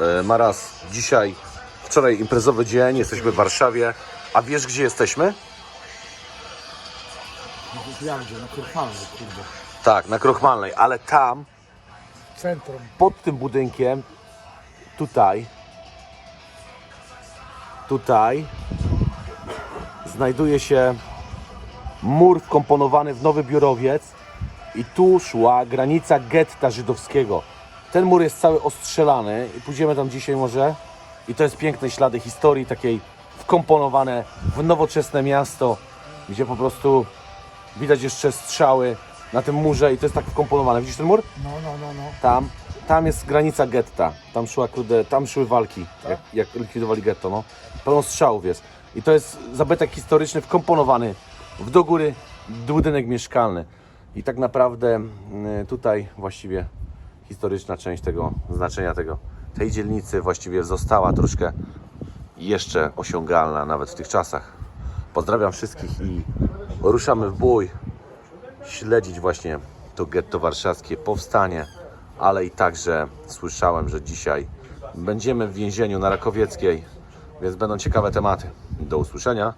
E, Maras, dzisiaj, wczoraj imprezowy dzień, jesteśmy w Warszawie. A wiesz, gdzie jesteśmy? Gdzie? Na Kurchalny, kurde. Tak, na Krochmalnej, ale tam, Centrum. pod tym budynkiem, tutaj, tutaj, znajduje się mur wkomponowany w nowy biurowiec i tu szła granica getta żydowskiego. Ten mur jest cały ostrzelany i pójdziemy tam dzisiaj może i to jest piękne ślady historii takiej wkomponowane w nowoczesne miasto, gdzie po prostu widać jeszcze strzały na tym murze i to jest tak wkomponowane. Widzisz ten mur? No, no, no, no. Tam, tam jest granica getta. Tam, szła, kurde, tam szły walki, jak, jak likwidowali getto. No. Pełno strzałów jest. I to jest zabytek historyczny wkomponowany w do góry budynek mieszkalny. I tak naprawdę y, tutaj właściwie historyczna część tego znaczenia tego, tej dzielnicy właściwie została troszkę jeszcze osiągalna nawet w tych czasach. Pozdrawiam wszystkich i ruszamy w bój śledzić właśnie to getto warszawskie powstanie, ale i także słyszałem, że dzisiaj będziemy w więzieniu na Rakowieckiej, więc będą ciekawe tematy. Do usłyszenia.